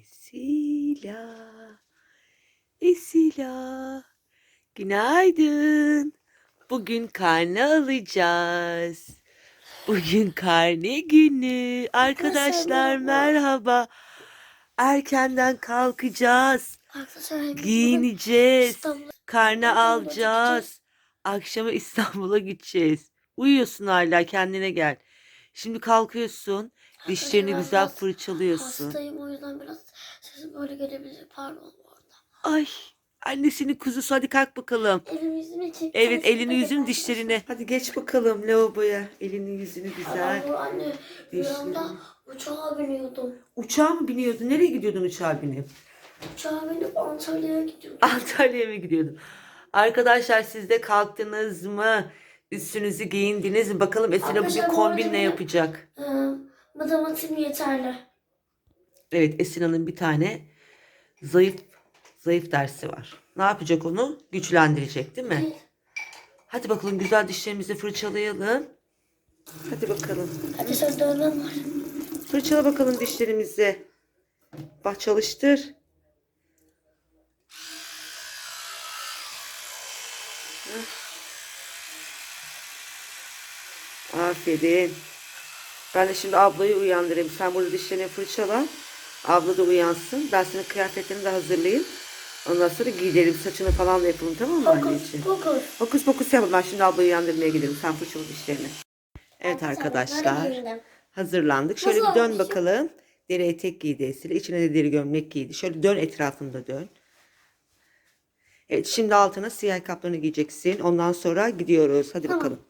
Esila. Esila. Günaydın. Bugün karne alacağız. Bugün karne günü. Arkadaşlar merhaba. Erkenden kalkacağız. Giyineceğiz. Karne alacağız. Akşama İstanbul'a gideceğiz. Uyuyorsun hala kendine gel. Şimdi kalkıyorsun. Dişlerini Arkadaşlar, güzel biraz fırçalıyorsun. Hastayım o yüzden biraz sesim böyle gelebilir. Pardon bu arada. Ay annesinin kuzusu hadi kalk bakalım. Elimi yüzümü çek. Evet elini yüzünü dişlerine. Hadi geç bakalım lavaboya. Elini yüzünü güzel. Ama anne Dişlerini. anda uçağa biniyordum. Uçağa mı biniyordun? Nereye gidiyordun uçağa binip? Uçağa binip Antalya'ya gidiyordum. Antalya'ya mı gidiyordun? Arkadaşlar siz de kalktınız mı? Üstünüzü giyindiniz mi? Bakalım Esra bugün Arkadaşlar, bu kombin arada ne bir- yapacak? Ee, matematiğim yeterli. Evet Esina'nın bir tane zayıf zayıf dersi var. Ne yapacak onu? Güçlendirecek değil mi? Değil. Hadi bakalım güzel dişlerimizi fırçalayalım. Hadi bakalım. Arkadaşlar dövmem var. Fırçala bakalım dişlerimizi. Bak çalıştır. Aferin. Ben de şimdi ablayı uyandırayım. Sen burada dişlerini fırçala. Abla da uyansın. Ben senin kıyafetlerini de hazırlayayım. Ondan sonra gidelim. Saçını falan da yapalım tamam mı Fokus anneciğim? fokus. Fokus pokus yapalım. Ben şimdi ablayı uyandırmaya gidelim. Sen fırçala dişlerini. Evet arkadaşlar. Hazırlandık. Şöyle bir dön bakalım. Deri etek giydi Esile. İçine de deri gömlek giydi. Şöyle dön etrafında dön. Evet şimdi altına siyah ayakkabılarını giyeceksin. Ondan sonra gidiyoruz. Hadi Tamam. bakalım.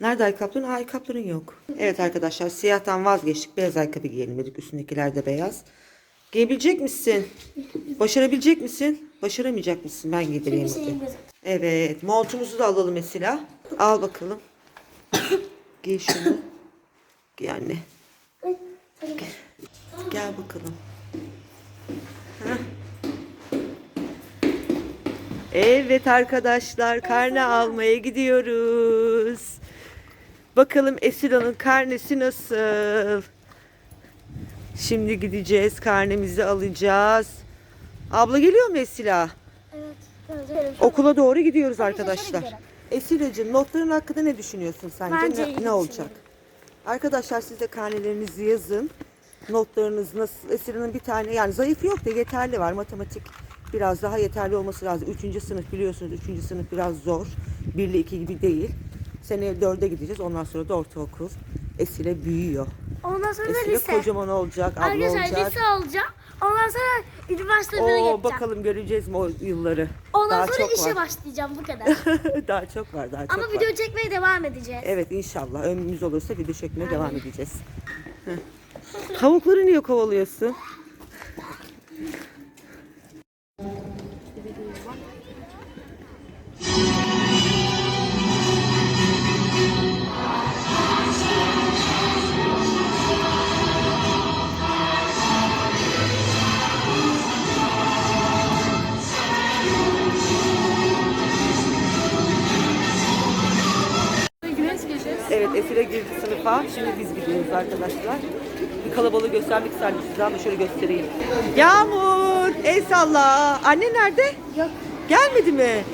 Nerede ayakkabın? Aa, ayakkabın yok. Evet arkadaşlar siyahtan vazgeçtik. Beyaz ayakkabı giyelim dedik. Üstündekiler de beyaz. Giyebilecek misin? Başarabilecek misin? Başaramayacak mısın? Ben giydireyim yok. Evet, montumuzu da alalım mesela. Al bakalım. Giy şunu. Giy anne. Gel bakalım. Heh. Evet arkadaşlar, karne almaya gidiyoruz. Bakalım Esila'nın karnesi nasıl? Şimdi gideceğiz, karnemizi alacağız. Abla geliyor mu Esila? Evet. evet. Okula doğru gidiyoruz Arkadaşlar. Esilacığım notların hakkında ne düşünüyorsun sence? Bence ne, ne olacak? Arkadaşlar siz de karnelerinizi yazın. Notlarınız nasıl? Esila'nın bir tane yani zayıf yok da yeterli var. Matematik biraz daha yeterli olması lazım. Üçüncü sınıf biliyorsunuz. Üçüncü sınıf biraz zor. Bir ile iki gibi değil. Seneye dörde gideceğiz. Ondan sonra da ortaokul. Esile büyüyor. Ondan sonra Esile lise. kocaman olacak. Abla Arkadaşlar olacak. lise olacağım. Ondan sonra üniversiteye Oo, gideceğim. bakalım göreceğiz mi o yılları. Ondan daha sonra çok işe var. başlayacağım bu kadar. daha çok var. Daha çok Ama var. video çekmeye devam edeceğiz. Evet inşallah ömrümüz olursa video çekmeye devam edeceğiz. Heh. Tavukları niye kovalıyorsun? arkadaşlar. Bir kalabalığı göstermek isterdim size ama şöyle göstereyim. Yağmur! El salla. Anne nerede? Yok. Gelmedi mi?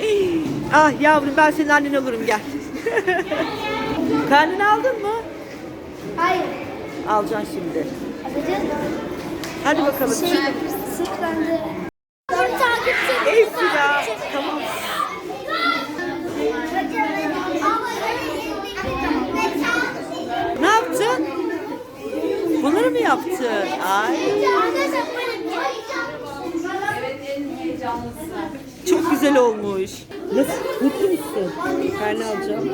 Ah yavrum ben senin annen olurum gel. Karnını aldın mı? Hayır. Alacaksın şimdi. Yapacağız. Hadi bakalım. Şey, sık bende. Dört takipçi. Esila. Tamam. Ne yaptın? Bunları mı çok güzel olmuş. Nasıl? Mutlu musun? Karne alacağım.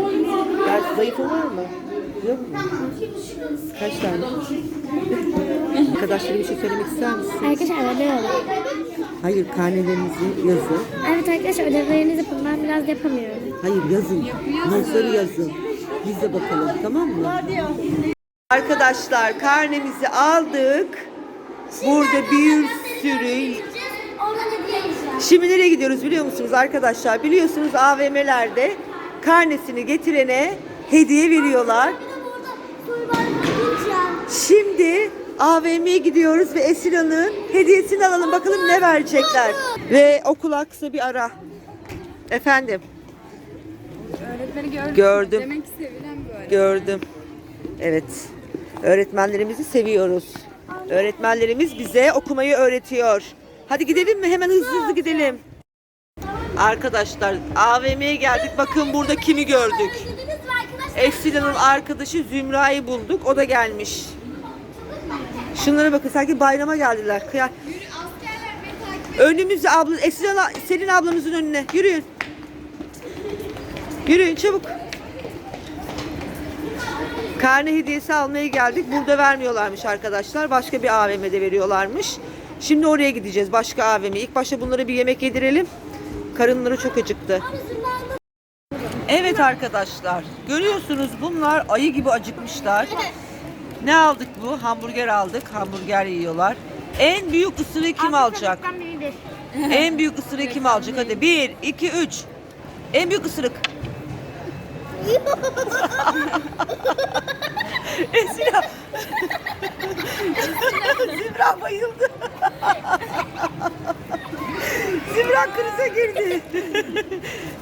Ya zayıfın var mı? Yok mu? Kaç tane? Arkadaşlara bir şey söylemek ister misin? Arkadaşlar ödev var. Hayır karnelerinizi yazın. Evet arkadaşlar ödevlerinizi yapın. Ben biraz yapamıyorum. Hayır yazın. Notları yazın. Biz de bakalım tamam mı? Arkadaşlar karnemizi aldık. Burada bir sürü. Şimdi nereye gidiyoruz biliyor musunuz arkadaşlar? Biliyorsunuz AVM'lerde karnesini getirene hediye veriyorlar. Şimdi AVM'ye gidiyoruz ve Esila'nın hediyesini alalım. Bakalım ne verecekler. Ve okula kısa bir ara. Efendim Öğretmeni gördüm. Gördüm. Demek ki sevilen böyle. gördüm. Evet. Öğretmenlerimizi seviyoruz. Öğretmenlerimiz bize okumayı öğretiyor. Hadi gidelim mi? Hemen hızlı hızlı gidelim. Arkadaşlar AVM'ye geldik. Bakın burada kimi gördük. Esila'nın arkadaşı Zümra'yı bulduk. O da gelmiş. Şunlara bakın sanki bayrama geldiler. Kıya... Önümüzde abla, Esila, Selin ablamızın önüne. Yürüyün. Yürüyün çabuk. Karne hediyesi almaya geldik. Burada vermiyorlarmış arkadaşlar. Başka bir AVM'de veriyorlarmış. Şimdi oraya gideceğiz. Başka AVM. İlk başta bunlara bir yemek yedirelim. Karınları çok acıktı. Evet arkadaşlar. Görüyorsunuz bunlar ayı gibi acıkmışlar. Ne aldık bu? Hamburger aldık. Hamburger yiyorlar. En büyük ısırığı kim alacak? En büyük ısırığı kim alacak? Hadi 1, 2, 3. En büyük ısırık. Esra. Zimra bayıldı. Zimra krize girdi.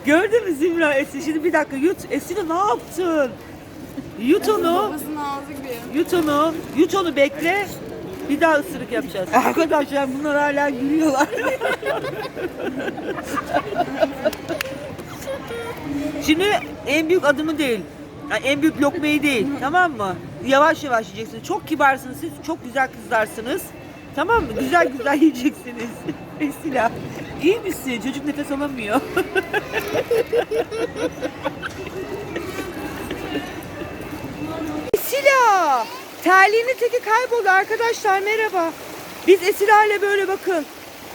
Gördün mü Zimra Esra? Şimdi bir dakika yut. Esra ne yaptın? Yut onu. Babasının ağzı gibi. Yut onu. Yut onu bekle. Bir daha ısırık yapacağız. Arkadaşlar bunlar hala gülüyorlar. Şimdi en büyük adımı değil. Yani en büyük lokmayı değil. Tamam mı? Yavaş yavaş yiyeceksiniz. Çok kibarsınız siz. Çok güzel kızlarsınız. Tamam mı? Güzel güzel yiyeceksiniz. Esila. iyi misin? Çocuk nefes alamıyor. Esila! Terliğinin teki kayboldu arkadaşlar merhaba. Biz Esila ile böyle bakın.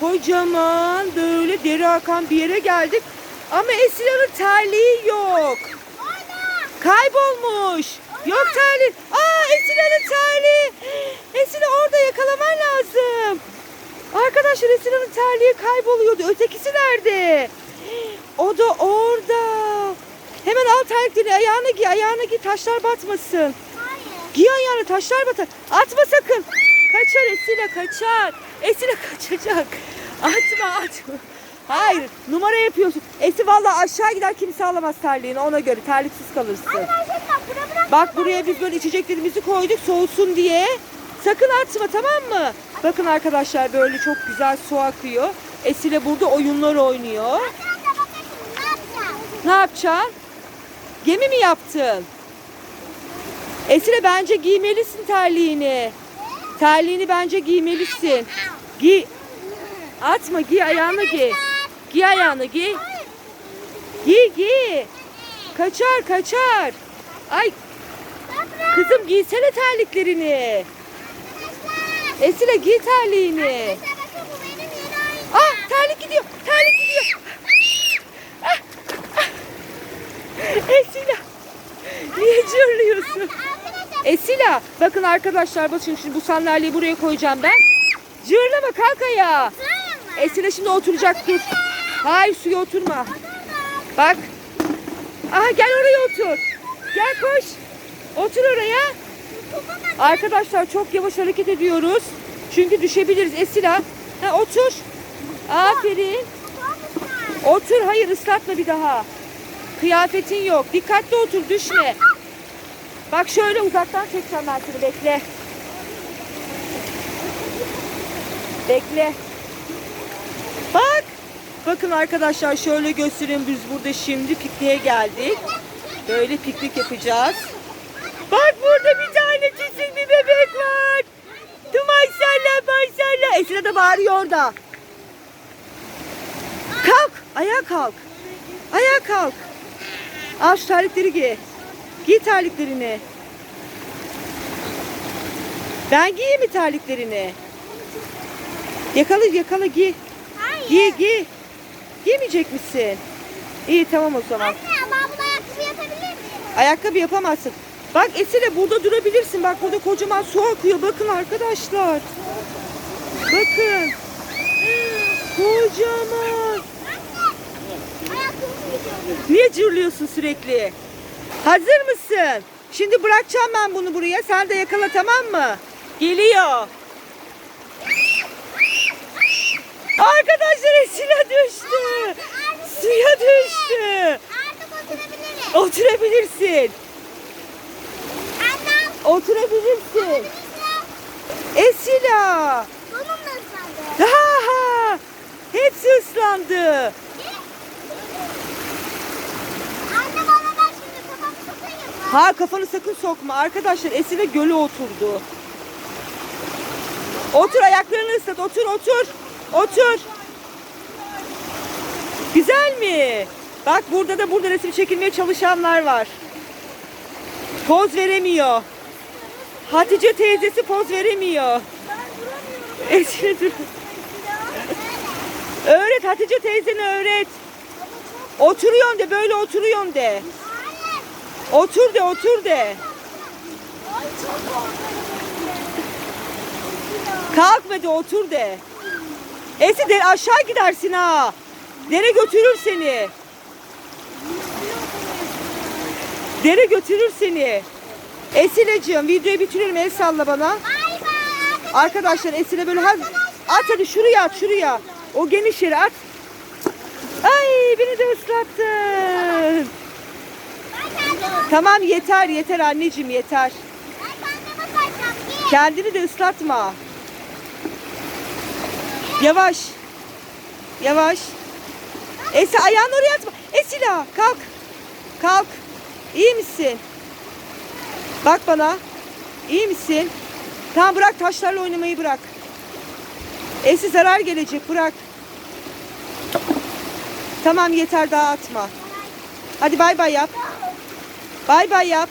Kocaman böyle deri akan bir yere geldik. Ama Esila'nın terliği yok. Kaybolmuş. Yok terliği. Aa Esila'nın terliği. Esila orada yakalaman lazım. Arkadaşlar Esila'nın terliği kayboluyordu. Ötekisi nerede? O da orada. Hemen al terlikleri ayağına giy ayağına giy taşlar batmasın. Giy ayağına taşlar batar. Atma sakın. Kaçar Esila kaçar. Esila kaçacak. Atma atma. Hayır numara yapıyorsun. Esi vallahi aşağı gider kimse alamaz terliğini ona göre terliksiz kalırsın. Bak buraya biz böyle içeceklerimizi koyduk soğusun diye. Sakın atma tamam mı? Bakın arkadaşlar böyle çok güzel su akıyor. Esile burada oyunlar oynuyor. Ne yapacaksın? Gemi mi yaptın? Esile bence giymelisin terliğini. Terliğini bence giymelisin. Giy. Atma giy ayağına giy. Giy ayağına giy. Giy giy. Kaçar kaçar. Ay kızım giysene terliklerini. Esile giy terliğini. Ah terlik gidiyor. Terlik gidiyor. Ah, ah. Esila. Niye cırlıyorsun? Esila bakın arkadaşlar bakın şimdi bu sandalyeyi buraya koyacağım ben. Cırlama kalk ayağa. Esila şimdi oturacak dur. Hayır suya oturma. Bak. Aha gel oraya otur. Gel koş. Otur oraya. Arkadaşlar çok yavaş hareket ediyoruz. Çünkü düşebiliriz Esila. Ha, otur. Aferin. Otur hayır ıslatma bir daha. Kıyafetin yok. Dikkatli otur düşme. Bak şöyle uzaktan çekeceğim ben seni bekle. Bekle. Bak. Bakın arkadaşlar şöyle göstereyim biz burada şimdi pikniğe geldik. Böyle piknik yapacağız. Bak burada bir tane küçük bir bebek var. Maşallah maşallah. Esra da bağırıyor orada. Kalk. Ayağa kalk. Ayağa kalk. Al şu terlikleri giy. Giy terliklerini. Ben giyeyim mi terliklerini? Yakala yakala giy. Giy giy. Giymeyecek misin? İyi tamam o zaman. Ayakkabı yapamazsın. Bak Esile burada durabilirsin. Bak burada kocaman su akıyor. Bakın arkadaşlar. Bakın. Kocaman. Niye cırlıyorsun sürekli? Hazır mısın? Şimdi bırakacağım ben bunu buraya. Sen de yakala tamam mı? Geliyor. Arkadaşlar Esila düştü. Suya düştü. Artık oturabilirim. Oturabilirsin. Annem. Oturabilirsin. Esila. Ha. Hepsi ıslandı. Ha kafanı sakın sokma. Arkadaşlar Esile göle oturdu. Otur ayaklarını ıslat. Otur otur. Otur. Güzel mi? Bak burada da burada resim çekilmeye çalışanlar var. Poz veremiyor. Hatice teyzesi poz veremiyor. Esile dur. Öğret Hatice teyzene öğret. Oturuyorsun de böyle oturuyorsun de. Otur de otur de. Kalkma de otur de. Esi de aşağı gidersin ha. Dere götürür seni. Dere götürür seni. Esile'cim videoyu bitirelim el salla bana. Arkadaşlar Esile böyle hadi at hadi şuraya at şuraya. O geniş yere at. Ay beni de ıslattın. Tamam yeter yeter anneciğim yeter. Kendini de ıslatma. Yavaş. Yavaş. Esi ayağını oraya atma. Esila kalk. Kalk. İyi misin? Bak bana. İyi misin? Tamam bırak taşlarla oynamayı bırak. Esi zarar gelecek bırak. Tamam yeter daha atma. Hadi bay bay yap. Bay bay yap.